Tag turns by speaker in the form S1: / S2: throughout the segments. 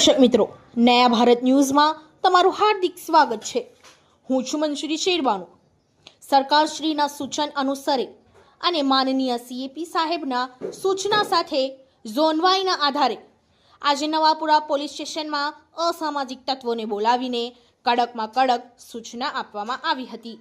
S1: દર્શક મિત્રો, નયા ભારત ન્યૂઝમાં તમારું હાર્દિક સ્વાગત છે. હું છું મનશ્રી શેરબાનુ સરકારશ્રીના સૂચન અનુસરે અને માનનીય સીએપી સાહેબના સૂચના સાથે ઝોનવાઈના આધારે આજે નવાપુરા પોલીસ સ્ટેશનમાં અસામાજિક તત્વોને બોલાવીને કડકમાં કડક સૂચના આપવામાં આવી હતી.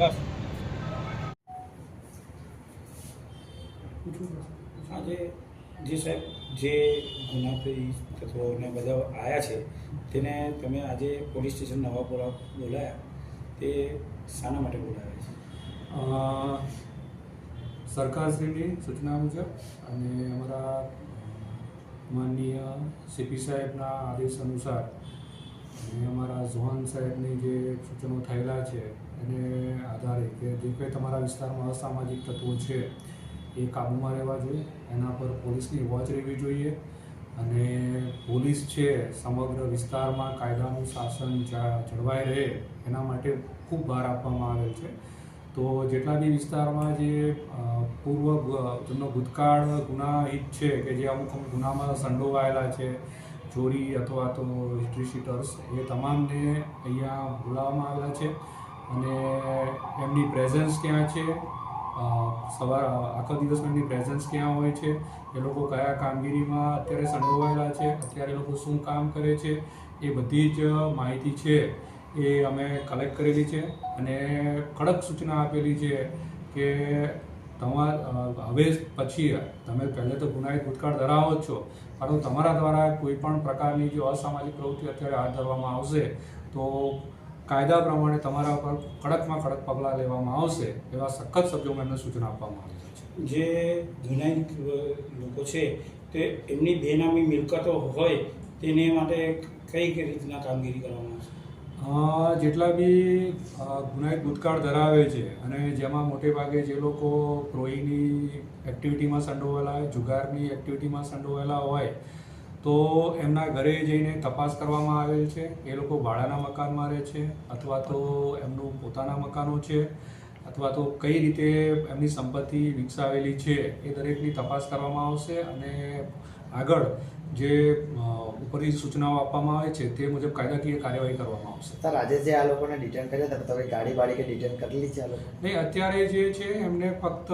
S2: બસ. આજે જે સાહેબ જે ગુનાખોરી તત્વોને બધા આવ્યા છે તેને તમે આજે પોલીસ સ્ટેશન નવાપુરા બોલાયા. તે શાના માટે બોલાવ્યા છે?
S3: અ, સરકારશ્રીની સૂચના મુજબ અને અમારા માનનીય સીપી સાહેબના આદેશ અનુસાર અને અમારા ઝોન સાહેબની જે સૂચનો થયેલા છે, એને આધારે કે જે કંઈ તમારા વિસ્તારમાં અસામાજિક તત્વો છે, એ કાબૂમાં રહેવા જોઈએ. એના પર પોલીસની વોચ રહેવી જોઈએ અને પોલીસ છે, સમગ્ર વિસ્તારમાં કાયદાનું શાસન જળવાઈ રહે એના માટે ખૂબ ભાર આપવામાં આવેલ છે. તો જેટલા બી વિસ્તારમાં જે પૂર્વ જેમનો ભૂતકાળ ગુનાહિત છે કે જે અમુક અમુક ગુનામાં સંડોવાયેલા છે ચોરી અથવા તો હિસ્ટ્રી શીટર્સ એ તમામને અહીંયા બોલાવવામાં આવેલા છે. અને એમની પ્રેઝન્સ ક્યાં છે? સવાર, આખો દિવસ એમની પ્રેઝન્સ ક્યાં હોય છે? એ લોકો કયા કામગીરીમાં અત્યારે સંડોવાયેલા છે? અત્યારે લોકો શું કામ કરે છે? એ બધી જ માહિતી છે એ અમે કલેક્ટ કરેલી છે. અને કડક સૂચના આપેલી છે કે તમાર હવે પછી તમે પહેલે તો ગુનાહિત ભૂતકાળ ધરાવો જ છો પરંતુ તમારા દ્વારા કોઈ પણ પ્રકારની જો અસામાજિક પ્રવૃત્તિ અત્યારે હાથ ધરવામાં આવશે, તો કાયદા પ્રમાણે તમારા પર કડકમાં કડક પગલાં લેવામાં આવશે, એવા સખત શબ્દોમાં એમને સૂચના આપવામાં આવી છે.
S2: જે ગુનાહિત લોકો છે, તે એમની બેનામી મિલકતો હોય, તેને માટે કઈ રીતના કામગીરી કરવામાં આવશે?
S3: જેટલા બી ગુનાહિત ભૂતકાળ ધરાવે છે અને જેમાં મોટે ભાગે જે લોકો પ્રોહીની એક્ટિવિટીમાં સંડોવાયેલા જુગારની એક્ટિવિટીમાં સંડોવાયેલા હોય, તો એમના ઘરે જઈને તપાસ કરવામાં આવેલ છે. એ લોકો ભાડાના મકાનમાં રહે છે અથવા તો એમનું પોતાના મકાનો છે. અથવા તો કઈ રીતે એમની સંપત્તિ વિકસાવેલી છે એ દરેકની તપાસ કરવામાં આવશે અને આગળ જે ઉપરની સૂચનાઓ આપવામાં આવે છે તે મુજબ કાયદાકીય કાર્યવાહી કરવામાં આવશે.
S4: સર આજે જે આ લોકોને ડિટેન કર્યા હતા તમે ગાડી વાડી કે ડિટેન કરેલી છે
S3: નહીં અત્યારે જે છે એમને ફક્ત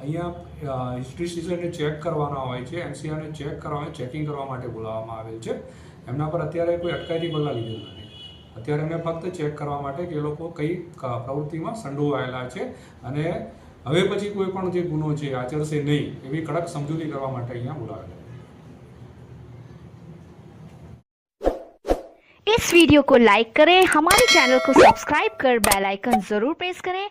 S3: અહીંયા હિસ્ટ્રી સિઝનને ચેક કરવાના હોય છે એનસીઆરને ચેક કરવા ચેકિંગ કરવા માટે બોલાવવામાં આવેલ છે. એમના પર અત્યારે કોઈ અટકાયતી પગલાં લીધેલા નથી. અત્યારે એમને ફક્ત ચેક કરવા માટે કે એ લોકો કઈ ક- પ્રવૃત્તિમાં સંડોવાયેલા છે અને હવે પછી કોઈ પણ જે ગુનો છે એ આચરશે નહીં એવી કડક સમજૂતી કરવા માટે અહીંયા બોલાવેલા
S5: इस वीडियो को लाइक करें हमारे चैनल को सब्सक्राइब कर बेल आइकन जरूर प्रेस करें